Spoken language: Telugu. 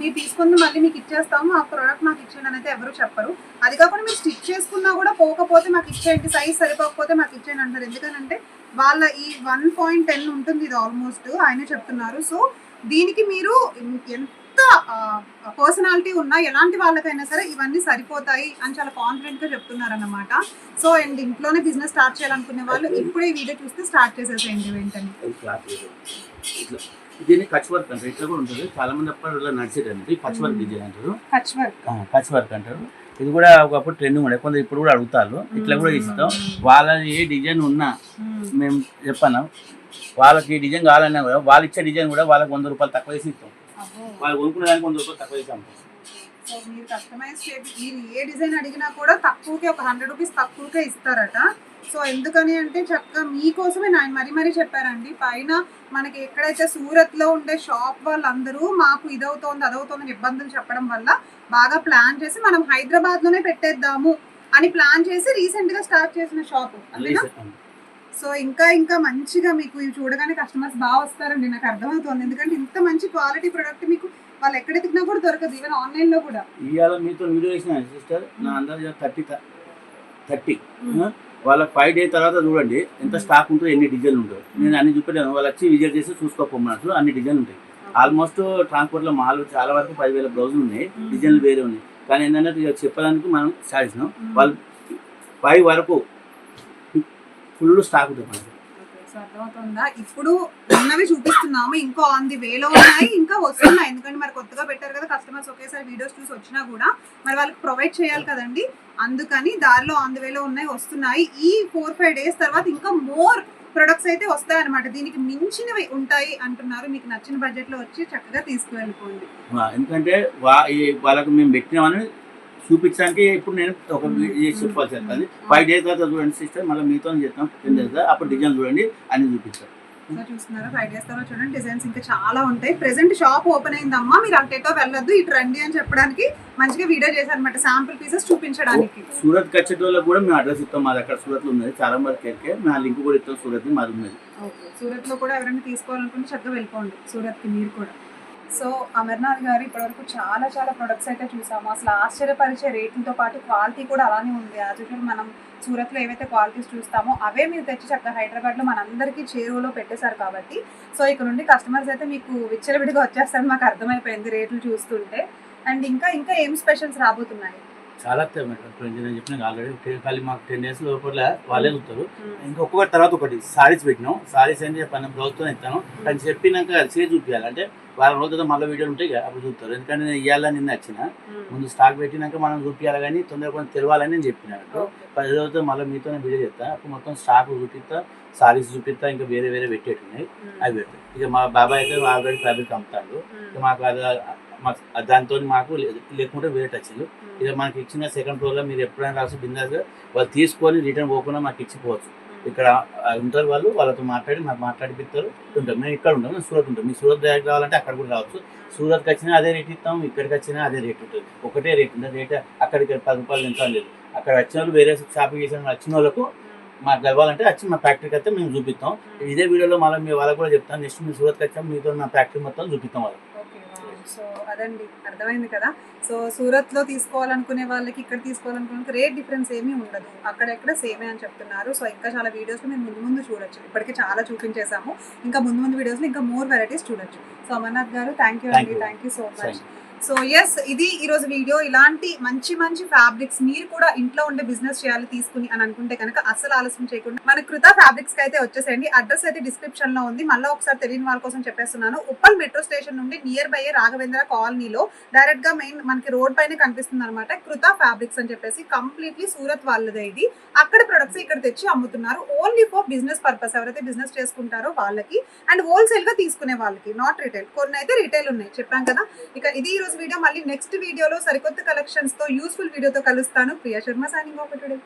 మీరు తీసుకుంది మళ్ళీ మీకు ఇచ్చేస్తాము. ఆ ప్రోడక్ట్ మాకు ఇచ్చేయండి అయితే ఎవరు చెప్పరు. అది కాకుండా మీరు స్టిచ్ చేసుకున్నా కూడా పోకపోతే మాకు ఇచ్చేయండి. సైజ్ సరిపోకపోతే మాకు ఇచ్చేయండి అంటారు. ఎందుకనంటే వాళ్ళ ఈ వన్ పాయింట్ టెన్ ఉంటుంది ఇది ఆల్మోస్ట్ ఆయన చెప్తున్నారు. సో దీనికి మీరు ఎంత పర్సనాలిటీ ఉన్నా ఎలాంటి వాళ్ళకైనా సరే ఇవన్నీ సరిపోతాయి అని చాలా కాన్ఫిడెంట్గా చెప్తున్నారు అనమాట సో అండ్ ఇంట్లోనే బిజినెస్ స్టార్ట్ చేయాలనుకునే వాళ్ళు ఇప్పుడే వీడియో చూస్తే స్టార్ట్ చేసేసేయండి వెంటనే. దీన్ని కచ్ వర్క్ అంటారు. ఇట్లా కూడా ఉంటుంది. చాలా మంది నడిచేది కచ్ వర్క్ డిజైన్ అంటారు. కచ్ వర్క్ అంటారు. ఇది కూడా ఒకప్పుడు ట్రెండింగ్ ఉండే. కొందరు ఇప్పుడు కూడా అడుగుతారు. ఇట్లా కూడా ఇస్తాం వాళ్ళ ఏ డిజైన్ ఉన్నా మేము. చెప్పాను వాళ్ళకి ఈ డిజైన్ కావాలన్నా కూడా వాళ్ళు ఇచ్చే డిజైన్ కూడా వాళ్ళకి వంద రూపాయలు తక్కువ వేసి ఇస్తాం. వాళ్ళు కొనుక్కునే దానికి వంద రూపాయలు తక్కువ వేసి అమ్ముతాం. సో మీరు కస్టమైజ్ చేసి మీరు ఏ డిజైన్ అడిగినా కూడా తక్కువకే ఒక హండ్రెడ్ రూపీస్ తక్కువకే ఇస్తారట. సో ఎందుకని అంటే చక్కగా మీకోసమే నేను మరీ మరీ చెప్పారండి. పైన మనకి ఎక్కడైతే సూరత్లో ఉండే షాప్ వాళ్ళందరూ మాకు ఇదవుతోంది అదవుతోంది అని ఇబ్బందులు చెప్పడం వల్ల బాగా ప్లాన్ చేసి మనం హైదరాబాద్లోనే పెట్టేద్దాము అని ప్లాన్ చేసి రీసెంట్గా స్టార్ట్ చేసిన షాప్. అంతేనా సో ఇంకా ఇంకా మంచిగా మీకు ఇవి చూడగానే కస్టమర్స్ బాగా వస్తారండి. నాకు అర్థమవుతుంది. ఎందుకంటే ఇంత మంచి క్వాలిటీ ప్రొడక్ట్ మీకు వాళ్ళు ఎక్కడ ఎతికినా కూడా దొరకదు. ఈవెన్ ఆన్లైన్లో కూడా. ఇవాళ మీతో వీడియో వేసిన సిస్టర్ నా అందరూ థర్టీ థర్టీ. వాళ్ళ ఫైవ్ డే తర్వాత చూడండి ఎంత స్టాక్ ఉంటుందో ఎన్ని డిజైన్లు ఉంటాయి నేను అన్ని చూపెట్టాను. వాళ్ళు వచ్చి విజిట్ చేసి చూసుకోపోమన్నట్లు అన్ని డిజైన్లు ఉంటాయి. ఆల్మోస్ట్ ట్రాన్స్పోర్ట్లో మాల్ చాలా వరకు పదివేల బ్లౌజులు ఉన్నాయి. డిజైన్లు వేరే ఉన్నాయి. కానీ ఏంటంటే చెప్పడానికి మనం సాధిస్తున్నాం వాళ్ళు ఫైవ్ వరకు ఫుల్ స్టాక్ ఉంటుంది మనకి. అర్థమవుతుందా? ఇప్పుడు ఉన్నవి చూపిస్తున్నాము ఇంకా ఆన్ ది వేలో ఉన్నాయి ఇంకా వస్తున్నాయి. ఎందుకంటే మరి కొత్తగా పెట్టారు కదా కస్టమర్స్ ఒకేసారి వీడియోస్ చూసి వచ్చినా కూడా మరి వాళ్ళకి ప్రొవైడ్ చేయాలి కదండి. అందుకని దారిలో ఆన్ ది వేలో ఉన్నాయి వస్తున్నాయి. ఈ ఫోర్ ఫైవ్ డేస్ తర్వాత ఇంకా మోర్ ప్రొడక్ట్స్ అయితే వస్తాయి అనమాట దీనికి మించినవి ఉంటాయి అంటున్నారు. మీకు నచ్చిన బడ్జెట్లో వచ్చి చక్కగా తీసుకువెళ్ళిపోండి. ఎందుకంటే వా వాళ్ళకి మేము పెట్టినామని చూపించడానికి ఇప్పుడు నేను ఒక చెప్పాల్సి వస్తుంది ఫైవ్ డేస్ తర్వాత చూడండి సిస్టర్ మళ్ళీ మీతో చెప్తాం. టెన్ డేస్ అప్పుడు డిజైన్ చూడండి అన్ని చూపిస్తాం. సో చూస్తున్నారా? ఫైవ్ డేస్ తర్వాత చూడండి డిజైన్స్ ఇంకా చాలా ఉంటాయి. ప్రెసెంట్ షాప్ ఓపెన్ అయిందమ్మా. మీరు అటేటో వెళ్ళొద్దు ఇటు రండి అని చెప్పడానికి మంచిగా వీడియో చేశారనమాట శాంపుల్ పీసెస్ చూపించడానికి. సూరత్ వచ్చేటోళ్ళకి కూడా మేము అడ్రస్ ఇస్తాం. మాది అక్కడ సూరత్లో ఉన్నది. చాలా మంది కేకే. ఆ లింక్ కూడా ఇస్తాం సూరత్ మాది ఉన్నది. సూరత్లో కూడా ఎవరైనా తీసుకోవాలనుకుంటే చక్కగా వెళ్ళిపోండి. సూరత్కి మీరు కూడా. సో అమర్నాథ్ గారు ఇప్పటివరకు చాలా చాలా ప్రొడక్ట్స్ అయితే చూసాము. అసలు ఆశ్చర్యపరిచే రేట్లతో పాటు క్వాలిటీ కూడా అలానే ఉంది. యాజ్ యూజువల్ మనం సూరత్లో ఏవైతే క్వాలిటీస్ చూస్తామో అవే మీరు తెచ్చి చక్కగా హైదరాబాద్లో మనందరికీ చేరువలో పెట్టేశారు కాబట్టి సో ఇక్కడ నుండి కస్టమర్స్ అయితే మీకు విచ్చలవిడిగా వచ్చేస్తారు మాకు అర్థమైపోయింది రేట్లు చూస్తుంటే. అండ్ ఇంకా ఇంకా ఏం స్పెషల్స్ రాబోతున్నాయి? చాలా మేడం ఇప్పుడు నేను చెప్పిన ఆల్రెడీ ఖాళీ మాకు టెన్ డేస్ లోపల వాళ్ళే చూస్తారు ఇంకా ఒక్కొక్కటి తర్వాత ఒకటి సారీస్ పెట్టినాం. సారీస్ అని చెప్పాను బ్లౌజ్తో ఇస్తాను. కానీ చెప్పినాక చీర చూపించాలి. అంటే వారం రోజుల్లో మళ్ళీ వీడియోలు ఉంటాయి కదా అప్పుడు చూస్తారు. ఎందుకంటే నేను ఇవ్వాలని నిన్న వచ్చిన. ముందు స్టాక్ పెట్టినాక మనం చూపించాలి కానీ తొందరగా కొంచెం తెలియాలని నేను చెప్పినాను పది రోజులతో మళ్ళీ మీతోనే వీడియో చెప్తా అప్పుడు మొత్తం స్టాక్ చూపిస్తా సారీస్ చూపిస్తా ఇంకా వేరే వేరే పెట్టేట్టున్నాయి. అవి పెడతాయి ఇక మా బాబాయ్ అయితే ఆల్రెడీ ఫ్యాబ్రిక్ అమ్ముతాడు. ఇక మాకు అది మాకు దాంతో మాకు లేకుంటే వేరే టచ్లు ఇక మనకి ఇచ్చిన సెకండ్ ఫ్లోర్లో మీరు ఎప్పుడైనా రాసి బిందాస్గా వాళ్ళు తీసుకొని రిటర్న్ పోకుండా మాకు ఇచ్చిపోవచ్చు. ఇక్కడ ఆ, ఉంటారు వాళ్ళు వాళ్ళతో మాట్లాడి మాకు మాట్లాడిపిస్తారు ఉంటాం. మేము ఇక్కడ ఉంటాం మేము సూరత్ ఉంటాం. మీ సూరత్ దగ్గర రావాలంటే అక్కడ కూడా రావచ్చు. సూరత్కి వచ్చినా అదే రేట్ ఇస్తాం ఇక్కడికి వచ్చినా అదే రేట్ ఉంటుంది. ఒకటే రేట్ ఉంటుంది. రేట్ అక్కడికి పది రూపాయలు ఎంత లేదు. అక్కడ వచ్చిన వాళ్ళు వేరే షాపింగ్ చేసిన వచ్చిన వాళ్ళకు మాకు కావాలంటే వచ్చి మా ఫ్యాక్టరీకి అయితే మేము చూపిస్తాం. ఇదే వీడియోలో మళ్ళీ మీ వాళ్ళకి కూడా చెప్తాను. నెక్స్ట్ మీ సూరత్కి వచ్చాం మీతో మా ఫ్యాక్టరీ మొత్తం చూపిస్తాం వాళ్ళకి. సో అదండి అర్థమైంది కదా. సో సూరత్లో తీసుకోవాలనుకునే వాళ్ళకి ఇక్కడ తీసుకోవాలనుకునే రేట్ డిఫరెన్స్ ఏమీ ఉండదు. అక్కడెక్కడ సేమే అని చెప్తున్నారు. సో ఇంకా చాలా వీడియోస్ మీరు ముందు ముందు చూడొచ్చు. ఇప్పటికే చాలా చూపించేసాము ఇంకా ముందు ముందు వీడియోస్ ఇంకా మోర్ వెరైటీస్ చూడొచ్చు. So Amarnath garu thank you అండి. Thank you so much. So yes ఇది ఈరోజు వీడియో. ఇలాంటి మంచి మంచి ఫ్యాబ్రిక్స్ మీరు కూడా ఇంట్లో ఉండే బిజినెస్ చేయాలి తీసుకుని అని అనుకుంటే కనుక అస్సలు ఆలస్యం చేయకుండా మన కృత ఫ్యాబ్రిక్స్కి అయితే వచ్చేసేయండి. అడ్రస్ అయితే డిస్క్రిప్షన్లో ఉంది. మళ్ళీ ఒకసారి తెలియని వాళ్ళ కోసం చెప్పేస్తున్నాను. ఉప్పల్ మెట్రో స్టేషన్ నుండి నియర్ బై రాఘవేంద్ర కాలనీలో డైరెక్ట్గా మెయిన్ మనకి రోడ్ పైన కనిపిస్తుంది అనమాట కృత ఫ్యాబ్రిక్స్ అని చెప్పేసి. కంప్లీట్లీ సూరత్ వాళ్ళదే ఇది. అక్కడ ప్రొడక్ట్స్ ఇక్కడ తెచ్చి అమ్ముతున్నారు. ఓన్లీ ఫర్ బిజినెస్ పర్పస్ ఎవరైతే బిజినెస్ చేసుకుంటారో వాళ్ళకి. అండ్ హోల్సేల్గా తీసుకునే వాళ్ళకి నాట్ రిటైల్ కొన్ని అయితే రిటైల్ ఉన్నాయి. చెప్పాం కదా. ఇక ఇది ఈ వీడియో మళ్ళీ నెక్స్ట్ వీడియోలో సరికొత్త కలెక్షన్స్తో యూస్ఫుల్ వీడియోతో కలుస్తాను. Priya Sharma signing off today